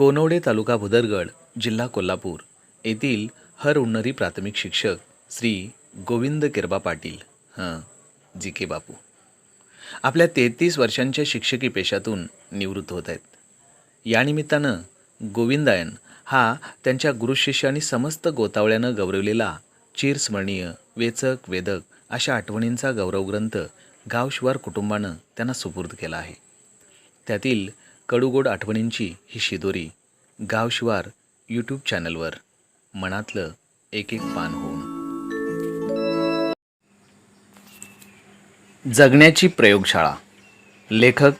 कोनवडे तालुका भुदरगड जिल्हा कोल्हापूर येथील हर उन्नरी प्राथमिक शिक्षक श्री गोविंद किरबा पाटील. हां जी के बापू. आपल्या तेहतीस वर्षांच्या शिक्षकी पेशातून निवृत्त होत आहेत. यानिमित्तानं गोविंदायन हा त्यांच्या गुरुशिष्य आणि समस्त गोतावळ्यानं गौरवलेला चिरस्मरणीय वेचक वेदक अशा आठवणींचा गौरवग्रंथ गावशिवार कुटुंबानं त्यांना सुपूर्द केला आहे. त्यातील कडूगोड आठवणींची ही शिदोरी गावशिवार यूट्यूब चॅनलवर. मनातलं एक एक पान होऊन. जगण्याची प्रयोगशाळा. लेखक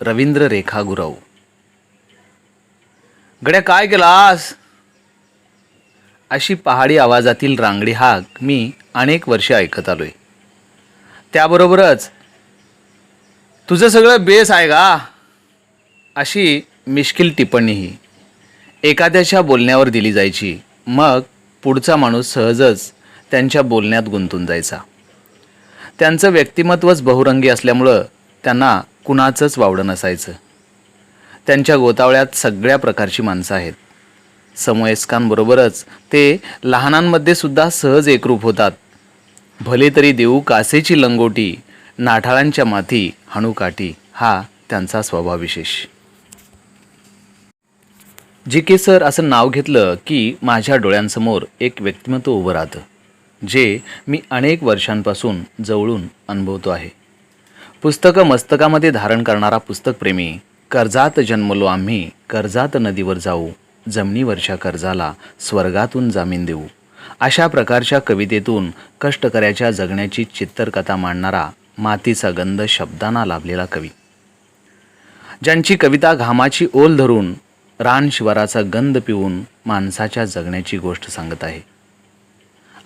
रवींद्र रेखा गुरव गड्या काय केलास? अशी पहाडी आवाजातील रांगडी हाक मी अनेक वर्षे ऐकत आलोय. त्याबरोबरच तुझं सगळं बेस आहे का? अशी मिश्किल टिप्पणीही एखाद्याच्या बोलण्यावर दिली जायची. मग पुढचा माणूस सहजच त्यांच्या बोलण्यात गुंतून जायचा. त्यांचं व्यक्तिमत्वच बहुरंगी असल्यामुळं त्यांना कुणाचंच वावडं नसायचं. त्यांच्या गोतावळ्यात सगळ्या प्रकारची माणसं आहेत. समवयस्कांबरोबरच ते लहानांमध्ये सुद्धा सहज एकरूप होतात. भले तरी देऊ कासेची लंगोटी नाठाळांच्या माथी हाणूकाठी हा त्यांचा स्वभाव विशेष जी के सर असं नाव घेतलं की माझ्या डोळ्यांसमोर एक व्यक्तिमत्व उभं राहतं जे मी अनेक वर्षांपासून जवळून अनुभवतो आहे. पुस्तकं मस्तकामध्ये धारण करणारा पुस्तकप्रेमी कर्जात जन्मलो आम्ही कर्जात नदीवर जाऊ जमिनीवरच्या कर्जाला स्वर्गातून जामीन देऊ. अशा प्रकारच्या कवितेतून कष्टकऱ्याच्या जगण्याची चित्तरकथा मांडणारा मातीचा गंध शब्दांना लाभलेला कवी. ज्यांची कविता घामाची ओल धरून रानशिवाराचा गंध पिऊन माणसाच्या जगण्याची गोष्ट सांगत आहे.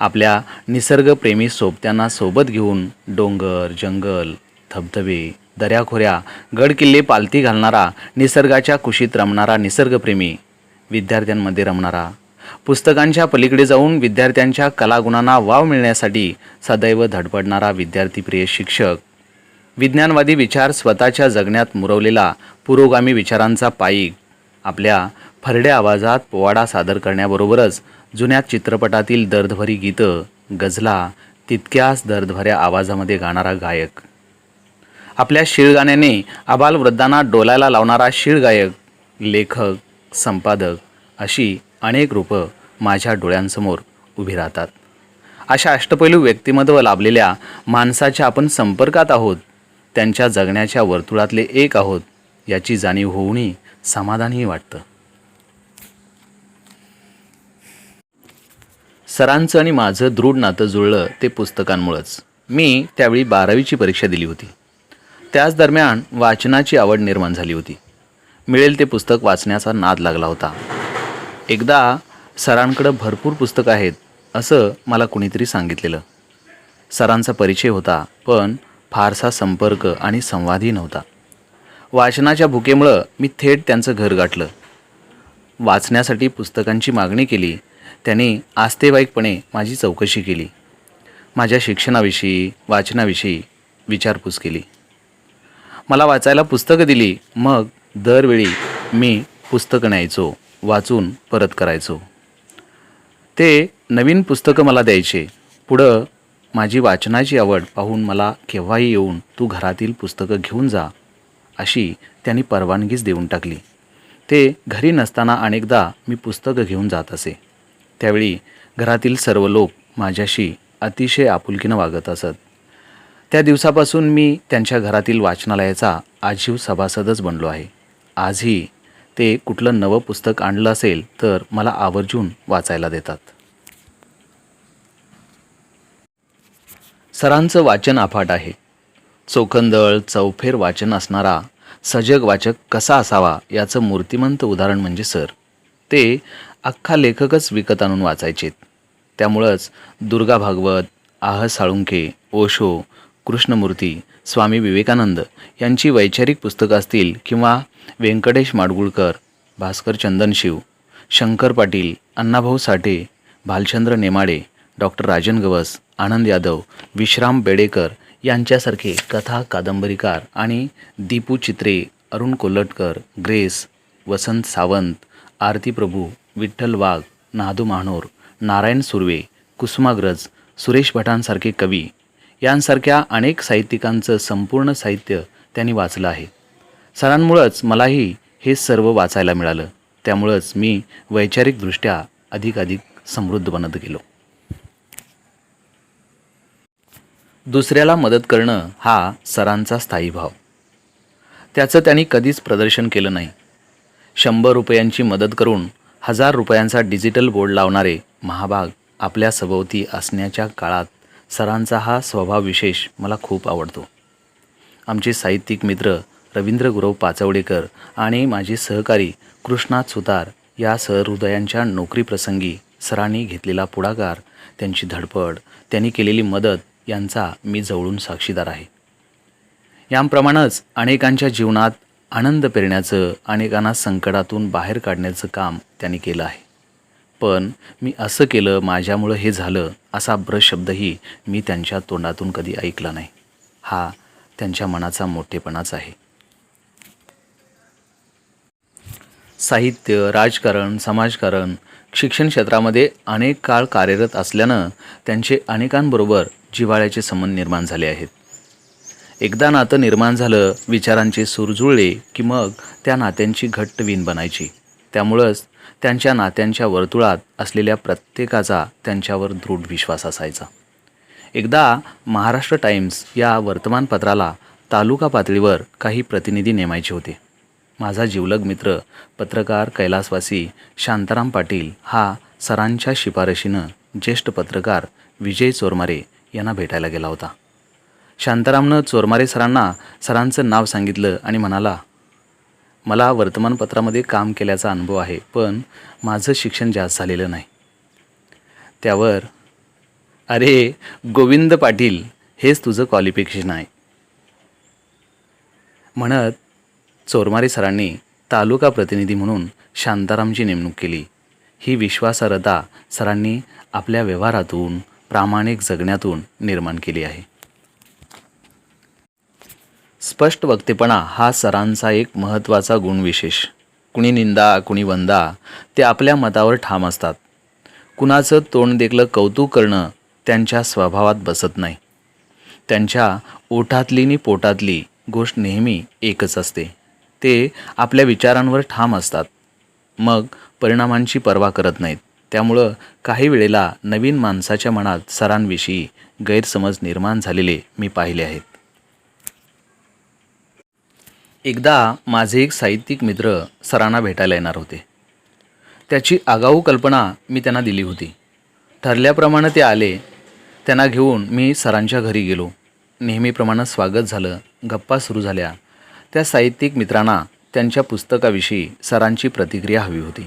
आपल्या निसर्गप्रेमी सोबत्यांना सोबत घेऊन डोंगर जंगल धबधबे दऱ्याखोऱ्या गडकिल्ले पालती घालणारा निसर्गाच्या कुशीत रमणारा निसर्गप्रेमी विद्यार्थ्यांमध्ये रमणारा पुस्तकांच्या पलीकडे जाऊन विद्यार्थ्यांच्या कलागुणांना वाव मिळण्यासाठी सदैव धडपडणारा विद्यार्थीप्रिय शिक्षक विज्ञानवादी विचार स्वतःच्या जगण्यात मुरवलेला पुरोगामी विचारांचा पाईक आपल्या फरड्या आवाजात पोवाडा सादर करण्याबरोबरच जुन्या चित्रपटातील दर्दभरी गीतं गझला तितक्याच दर्दभऱ्या आवाजामध्ये गाणारा गायक. आपल्या शिळगाण्याने आबालवृद्धांना डोलायला लावणारा शिळगायक लेखक संपादक अशी अनेक रूपं माझ्या डोळ्यांसमोर उभी राहतात. अशा अष्टपैलू व्यक्तिमत्व लाभलेल्या माणसाच्या आपण संपर्कात आहोत त्यांच्या जगण्याच्या वर्तुळातले एक आहोत याची जाणीव होऊनही समाधानही वाटतं. सरांचं आणि माझं दृढ नातं जुळलं ते पुस्तकांमुळंच. मी त्यावेळी बारावीची परीक्षा दिली होती. त्याच दरम्यान वाचनाची आवड निर्माण झाली होती. मिळेल ते पुस्तक वाचण्याचा नाद लागला होता. एकदा सरांकडं भरपूर पुस्तकं आहेत असं मला कुणीतरी सांगितलेलं. सरांचा परिचय होता पण फारसा संपर्क आणि संवादही नव्हता. वाचनाच्या भुकेमुळं मी थेट त्यांचं घर गाठलं. वाचण्यासाठी पुस्तकांची मागणी केली. त्यांनी आस्तेवाईकपणे माझी चौकशी केली. माझ्या शिक्षणाविषयी वाचनाविषयी विचारपूस केली. मला वाचायला पुस्तकं दिली. मग दरवेळी मी पुस्तकं न्यायचो वाचून परत करायचो. ते नवीन पुस्तकं मला द्यायचे. पुढं माझी वाचनाची आवड पाहून मला केव्हाही येऊन तू घरातील पुस्तकं घेऊन जा अशी त्यांनी परवानगीच देऊन टाकली. ते घरी नसताना अनेकदा मी पुस्तकं घेऊन जात असे. त्यावेळी घरातील सर्व लोक माझ्याशी अतिशय आपुलकीनं वागत असत. त्या दिवसापासून मी त्यांच्या घरातील वाचनालयाचा आजीव सभासदच बनलो आहे. आजही ते कुठलं नवं पुस्तक आणलं असेल तर मला आवर्जून वाचायला देतात. सरांचं वाचन अफाट आहे. चोखंदळ चौफेर वाचन असणारा सजग वाचक कसा असावा याचं मूर्तिमंत उदाहरण म्हणजे सर. ते अख्खा लेखकच विकत आणून वाचायचेत. त्यामुळंच दुर्गा भागवत आह साळुंखे ओशो कृष्णमूर्ती स्वामी विवेकानंद यांची वैचारिक पुस्तकं असतील किंवा व्यंकटेश माडगुळकर भास्कर चंदनशिव शंकर पाटील अण्णाभाऊ साठे भालचंद्र नेमाडे डॉक्टर राजन गवस आनंद यादव विश्राम बेडेकर यांच्यासारखे कथा कादंबरीकार आणि दीपू चित्रे अरुण कोल्हटकर ग्रेस वसंत सावंत आरती प्रभू विठ्ठल वाघ नादू महानोर नारायण सुर्वे कुसुमाग्रज सुरेश भटांसारखे कवी यांसारख्या अनेक साहित्यिकांचं संपूर्ण साहित्य त्यांनी वाचलं आहे. सरांमुळंच मलाही हे सर्व वाचायला मिळालं. त्यामुळंच मी वैचारिकदृष्ट्या अधिकाधिक समृद्ध बनत गेलो. दुसऱ्याला मदत करणं हा सरांचा स्थायी भाव. त्याचं त्यांनी कधीच प्रदर्शन केलं नाही. शंभर रुपयांची मदत करून हजार रुपयांचा डिजिटल बोर्ड लावणारे महाभाग आपल्या सभोवती असण्याच्या काळात सरांचा हा स्वभाव विशेष मला खूप आवडतो. आमचे साहित्यिक मित्र रवींद्र गुरव पाचवडेकर आणि माझे सहकारी कृष्णाथ सुतार या सहृदयांच्या नोकरीप्रसंगी सरांनी घेतलेला पुढाकार त्यांची धडपड त्यांनी केलेली मदत यांचा मी जवळून साक्षीदार आहे. यांप्रमाणेच अनेकांच्या जीवनात आनंद पेरण्याचं अनेकांना संकटातून बाहेर काढण्याचं काम त्यांनी केलं आहे. पण मी असं केलं माझ्यामुळं हे झालं असा ब्रश शब्दही मी त्यांच्या तोंडातून कधी ऐकला नाही. हा त्यांच्या मनाचा मोठेपणाच आहे. साहित्य राजकारण समाजकारण शिक्षण क्षेत्रामध्ये अनेक काळ कार्यरत असल्यानं त्यांचे अनेकांबरोबर जिव्हाळ्याचे संबंध निर्माण झाले आहेत. एकदा नातं निर्माण झालं विचारांचे सूर जुळले की मग त्या नात्यांची घट्ट विण बनायची. त्यामुळंच त्यांच्या नात्यांच्या वर्तुळात असलेल्या प्रत्येकाचा त्यांच्यावर दृढ विश्वास असायचा. एकदा महाराष्ट्र टाइम्स या वर्तमानपत्राला तालुका पातळीवर काही प्रतिनिधी नेमायचे होते. माझा जिवलग मित्र पत्रकार कैलासवासी शांताराम पाटील हा सरांच्या शिफारशीनं ज्येष्ठ पत्रकार विजय चोरमारे यांना भेटायला गेला होता. शांतारामनं चोरमारे सरांना सरांचं नाव सांगितलं आणि म्हणाला मला वर्तमानपत्रामध्ये काम केल्याचा अनुभव आहे पण माझं शिक्षण जास्त झालेलं नाही. त्यावर अरे गोविंद पाटील हेच तुझं क्वालिफिकेशन आहे. म्हणत चोरमारे सरांनी तालुका प्रतिनिधी म्हणून शांतारामची नेमणूक केली. ही विश्वासार्हता सरांनी आपल्या व्यवहारातून प्रामाणिक जगण्यातून निर्माण केली आहे. स्पष्ट वक्तेपणा हा सरांचा एक महत्त्वाचा गुणविशेष. कुणी निंदा कुणी वंदा ते आपल्या मतावर ठाम असतात. कुणाचं तोंड देखलं कौतुक करणं त्यांच्या स्वभावात बसत नाही. त्यांच्या ओठातली नि पोटातली गोष्ट नेहमी एकच असते. ते आपल्या विचारांवर ठाम असतात. मग परिणामांची पर्वा करत नाहीत. त्यामुळं काही वेळेला नवीन माणसाच्या मनात सरांविषयी गैरसमज निर्माण झालेले मी पाहिले आहेत. एकदा माझे एक साहित्यिक मित्र सरांना भेटायला येणार होते. त्याची आगाऊ कल्पना मी त्यांना दिली होती. ठरल्याप्रमाणे ते आले. त्यांना घेऊन मी सरांच्या घरी गेलो. नेहमीप्रमाणे स्वागत झालं. गप्पा सुरू झाल्या. त्या साहित्यिक मित्रांना त्यांच्या पुस्तकाविषयी सरांची प्रतिक्रिया हवी होती.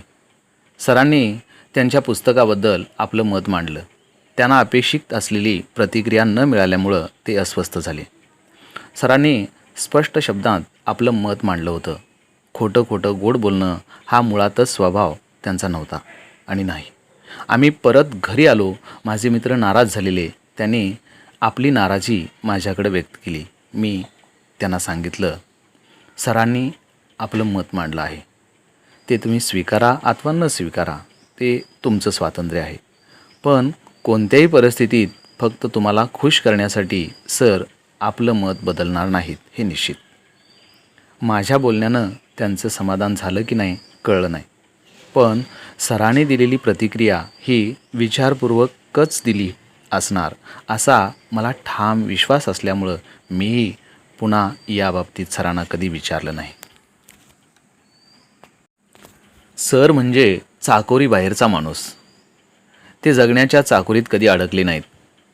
सरांनी त्यांच्या पुस्तकाबद्दल आपलं मत मांडलं. त्यांना अपेक्षित असलेली प्रतिक्रिया न मिळाल्यामुळं ते अस्वस्थ झाले. सरांनी स्पष्ट शब्दात आपलं मत मांडलं होतं. खोटं खोटं गोड बोलणं हा मुळातच स्वभाव त्यांचा नव्हता आणि नाही. आम्ही परत घरी आलो माझे मित्र नाराज झालेले त्यांनी आपली नाराजी माझ्याकडे व्यक्त केली. मी त्यांना सांगितलं सरांनी आपलं मत मांडलं आहे. ते तुम्ही स्वीकारा अथवा न स्वीकारा ते तुमचं स्वातंत्र्य आहे. पण कोणत्याही परिस्थितीत फक्त तुम्हाला खुश करण्यासाठी सर आपलं मत बदलणार नाहीत हे निश्चित. माझ्या बोलण्यानं त्यांचं समाधान झालं की नाही कळलं नाही. पण सरांनी दिलेली प्रतिक्रिया ही विचारपूर्वकच दिली असणार असा मला ठाम विश्वास असल्यामुळं मीही पुन्हा याबाबतीत सरांना कधी विचारलं नाही. सर म्हणजे चाकोरी बाहेरचा माणूस. ते जगण्याच्या चाकोरीत कधी अडकले नाहीत.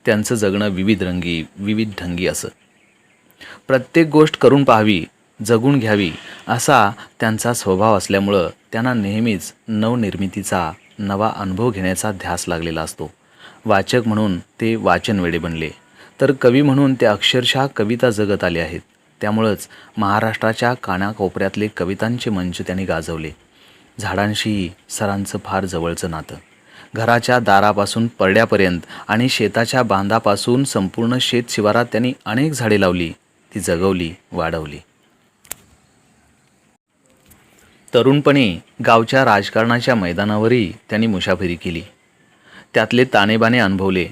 त्यांचं जगणं विविध रंगी विविध ढंगी असं. प्रत्येक गोष्ट करून पाहावी जगून घ्यावी असा त्यांचा स्वभाव असल्यामुळं त्यांना नेहमीच नवनिर्मितीचा नवा अनुभव घेण्याचा ध्यास लागलेला असतो. वाचक म्हणून ते वाचनवेडे बनले. तर कवी म्हणून ते अक्षरशः कविता जगत आले आहेत. त्यामुळंच महाराष्ट्राच्या कानाकोपऱ्यातले कवितांचे मंच त्यांनी गाजवले. झाडांशीही सरांचं फार जवळचं नातं. घराच्या दारापासून परड्यापर्यंत आणि शेताच्या बांधापासून संपूर्ण शेत शिवारात त्यांनी अनेक झाडे लावली. ती जगवली वाढवली. तरुणपणी गावच्या राजकारणाच्या मैदानावरही त्यांनी मुसाफिरी केली. त्यातले ताणेबाणे अनुभवले.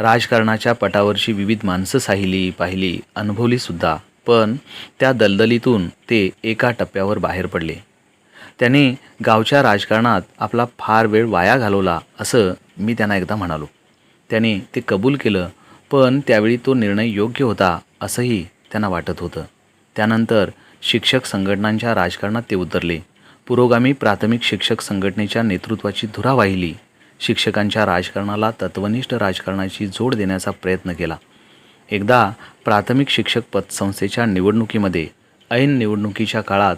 राजकारणाच्या पटावरची विविध माणसं साहिली पाहिली अनुभवलीसुद्धा पण त्या दलदलीतून ते एका टप्प्यावर बाहेर पडले. त्याने गावच्या राजकारणात आपला फार वेळ वाया घालवला असं मी त्यांना एकदा म्हणालो. त्याने ते कबूल केलं पण त्यावेळी तो निर्णय योग्य होता असंही त्यांना वाटत होतं. त्यानंतर शिक्षक संघटनांच्या राजकारणात ते उतरले. पुरोगामी प्राथमिक शिक्षक संघटनेच्या नेतृत्वाची धुरा वाहिली. शिक्षकांच्या राजकारणाला तत्वनिष्ठ राजकारणाची जोड देण्याचा प्रयत्न केला. एकदा प्राथमिक शिक्षक पतसंस्थेच्या निवडणुकीमध्ये ऐन निवडणुकीच्या काळात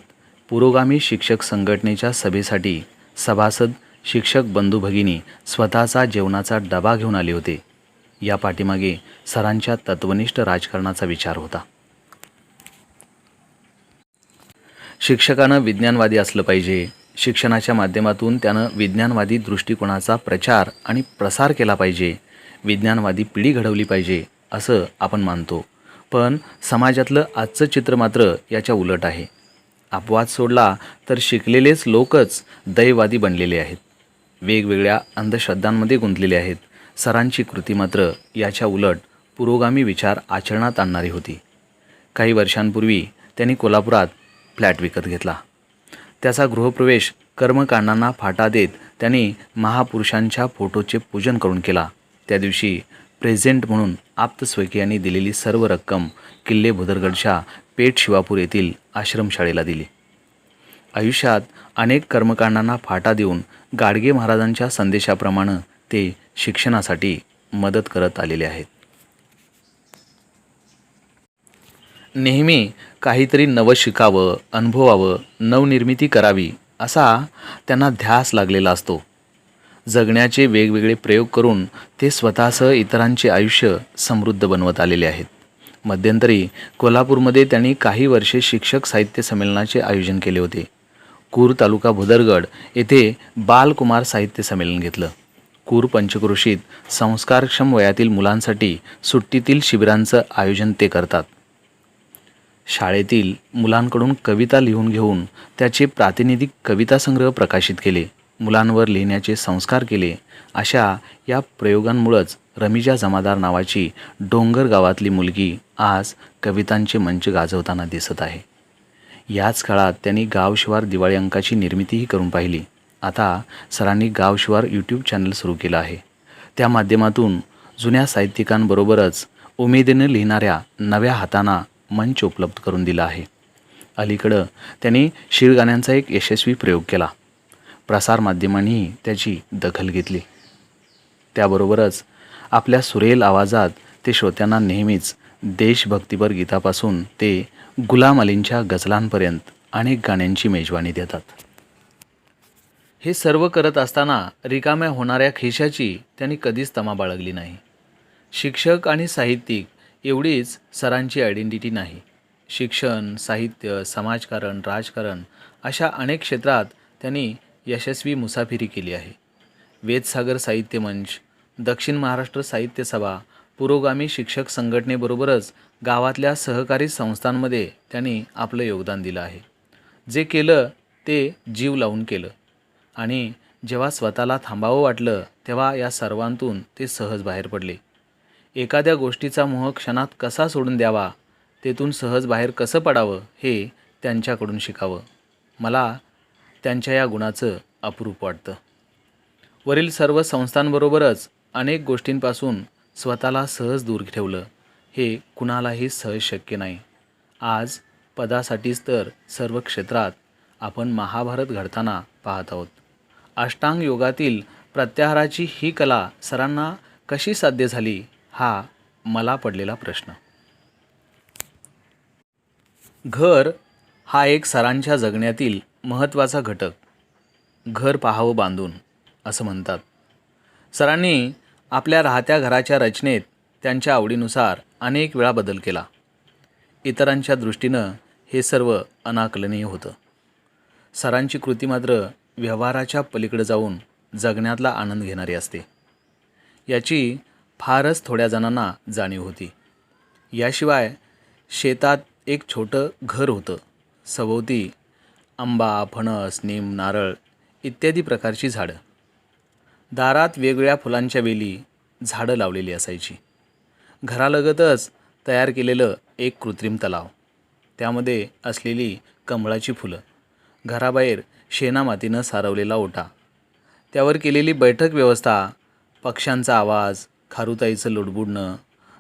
पुरोगामी शिक्षक संघटनेच्या सभेसाठी सभासद शिक्षक बंधू भगिनी स्वतःचा जेवणाचा डबा घेऊन आले होते. या पाठीमागे सरांच्या तत्वनिष्ठ राजकारणाचा विचार होता. शिक्षकानं विज्ञानवादी असलं पाहिजे शिक्षणाच्या माध्यमातून त्यानं विज्ञानवादी दृष्टिकोनाचा प्रचार आणि प्रसार केला पाहिजे. विज्ञानवादी पिढी घडवली पाहिजे असं आपण मानतो. पण समाजातलं आजचं चित्र मात्र याच्या उलट आहे. अपवाद सोडला तर शिकलेलेच लोकच दैववादी बनलेले आहेत. वेगवेगळ्या अंधश्रद्धांमध्ये गुंतलेले आहेत. सरांची कृती मात्र याच्या उलट पुरोगामी विचार आचरणात आणणारी होती. काही वर्षांपूर्वी त्यांनी कोल्हापुरात फ्लॅट विकत घेतला. त्याचा गृहप्रवेश कर्मकांडांना फाटा देत त्यांनी महापुरुषांच्या फोटोचे पूजन करून केला. त्या दिवशी प्रेझेंट म्हणून आप्तस्वकीयांनी दिलेली सर्व रक्कम किल्ले भुदरगडच्या पेठ शिवापूर येथील आश्रमशाळेला दिली. आयुष्यात अनेक कर्मकांडांना फाटा देऊन गाडगे महाराजांच्या संदेशाप्रमाणे ते शिक्षणासाठी मदत करत आलेले आहेत. नेहमी काहीतरी नवं शिकावं अनुभवावं नवनिर्मिती करावी असा त्यांना ध्यास लागलेला असतो. जगण्याचे वेगवेगळे प्रयोग करून ते स्वतःसह इतरांचे आयुष्य समृद्ध बनवत आलेले आहेत. मध्यंतरी कोल्हापूरमध्ये त्यांनी काही वर्षे शिक्षक साहित्य संमेलनाचे आयोजन केले होते. कूर तालुका भुदरगड येथे बालकुमार साहित्य संमेलन घेतलं. कूर पंचक्रोशीत संस्कारक्षम वयातील मुलांसाठी सुट्टीतील शिबिरांचं आयोजन ते करतात. शाळेतील मुलांकडून कविता लिहून घेऊन त्याचे प्रातिनिधिक कविता संग्रह प्रकाशित केले. मुलांवर लिहिण्याचे संस्कार केले. अशा या प्रयोगांमुळंच रमिजा जमादार नावाची डोंगर गावातली मुलगी आज कवितांचे मंच गाजवताना दिसत आहे. याच काळात त्यांनी गावशिवार दिवाळी अंकाची निर्मितीही करून पाहिली. आता सरांनी गावशिवार यूट्यूब चॅनल सुरू केलं आहे. त्या माध्यमातून जुन्या साहित्यिकांबरोबरच उमेदीनं लिहिणाऱ्या नव्या हातांना मंच उपलब्ध करून दिला आहे. अलीकडं त्यांनी शिळगाण्यांचा एक यशस्वी प्रयोग केला. प्रसारमाध्यमांनीही त्याची दखल घेतली. त्याबरोबरच आपल्या सुरेल आवाजात ते श्रोत्यांना नेहमीच देशभक्तीपर गीतापासून ते गुलाम अलींच्या गझलांपर्यंत अनेक गाण्यांची मेजवानी देतात. हे सर्व करत असताना रिकाम्या होणाऱ्या खिशाची त्यांनी कधीच तमा बाळगली नाही. शिक्षक आणि साहित्यिक एवढीच सरांची आयडेंटिटी नाही. शिक्षण साहित्य समाजकारण राजकारण अशा अनेक क्षेत्रात त्यांनी यशस्वी मुसाफिरी केली आहे. वेदसागर साहित्य मंच दक्षिण महाराष्ट्र साहित्य सभा पुरोगामी शिक्षक संघटनेबरोबरच गावातल्या सहकारी संस्थांमध्ये त्यांनी आपलं योगदान दिलं आहे. जे केलं ते जीव लावून केलं. आणि जेव्हा स्वतःला थांबावं वाटलं तेव्हा या सर्वांतून ते सहज बाहेर पडले. एखाद्या गोष्टीचा मोह क्षणात कसा सोडून द्यावा? तेथून सहज बाहेर कसं पडावं? हे त्यांच्याकडून शिकावं. मला त्यांच्या या गुणाचं अप्रूप वाटतं. वरील सर्व संस्थांबरोबरच अनेक गोष्टींपासून स्वतःला सहज दूर ठेवलं. हे कुणालाही सहज शक्य नाही. आज पदासाठीच तर सर्व क्षेत्रात आपण महाभारत घडताना पाहत आहोत. अष्टांग योगातील प्रत्याहाराची ही कला सरांना कशी साध्य झाली? हा मला पडलेला प्रश्न. घर हा एक सरांच्या जगण्यातील महत्त्वाचा घटक. घर पाहावं बांधून असं म्हणतात. सरांनी आपल्या राहत्या घराच्या रचनेत त्यांच्या आवडीनुसार अनेक वेळा बदल केला. इतरांच्या दृष्टीनं हे सर्व अनाकलनीय होतं. सरांची कृती मात्र व्यवहाराच्या पलीकडे जाऊन जगण्यातला आनंद घेणारी असते. याची फारच थोड्या जणांना जाणीव होती. याशिवाय शेतात एक छोटं घर होतं. सभोवती आंबा फणस नीम नारळ इत्यादी प्रकारची झाडं. दारात वेगवेगळ्या फुलांच्या वेली झाडं लावलेली असायची. घरालगतच तयार केलेलं एक कृत्रिम तलाव. त्यामध्ये असलेली कमळाची फुलं घराबाहेर शेणामातीनं सारवलेला ओटा. त्यावर केलेली बैठक व्यवस्था पक्ष्यांचा आवाज खारुताईचं लुडबुडणं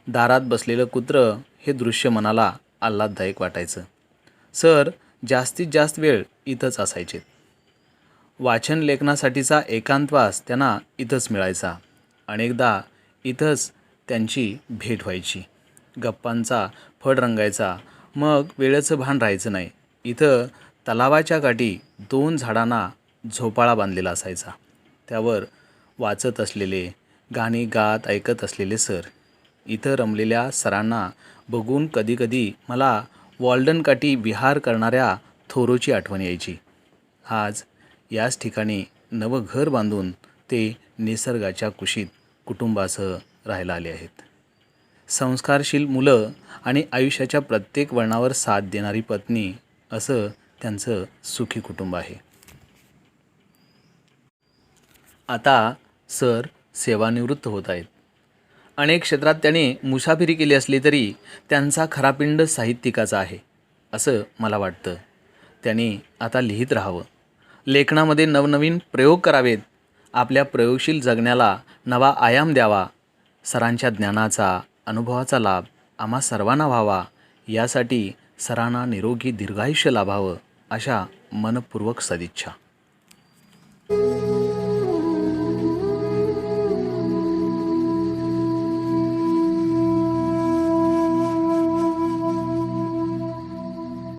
दारात बसलेलं कुत्रं हे दृश्य मनाला आल्हाददायक वाटायचं. सर जास्तीत जास्त वेळ इथंच असायचे वाचन लेखनासाठीचा एकांतवास त्यांना इथंच मिळायचा. अनेकदा इथंच त्यांची भेट व्हायची. गप्पांचा फड रंगायचा. मग वेळेचं भान राहायचं नाही. इथं तलावाच्या काठी दोन झाडांना झोपाळा बांधलेला असायचा. त्यावर वाचत असलेले गाणी गात ऐकत असलेले सर. इथं रमलेल्या सरांना बघून कधीकधी मला वॉल्डनकाठी विहार करणाऱ्या थोरोची आठवण यायची. आज याच ठिकाणी नवं घर बांधून ते निसर्गाच्या कुशीत कुटुंबासह राहायला आले आहेत. संस्कारशील मुलं आणि आयुष्याच्या प्रत्येक वळणावर साथ देणारी पत्नी असं त्यांचं सुखी कुटुंब आहे. आता सर सेवानिवृत्त होत आहेत. अनेक क्षेत्रात त्याने मुसाफिरी केली असली तरी त्यांचा खरा पिंड साहित्यिकाचा आहे असं मला वाटतं. त्यांनी आता लिहित राहावं. लेखनामध्ये नवनवीन प्रयोग करावेत. आपल्या प्रयोगशील जगण्याला नवा आयाम द्यावा. सरांच्या ज्ञानाचा अनुभवाचा लाभ आम्हा सर्वांना व्हावा. यासाठी सरांना निरोगी दीर्घायुष्य लाभावं अशा मनपूर्वक सदिच्छा.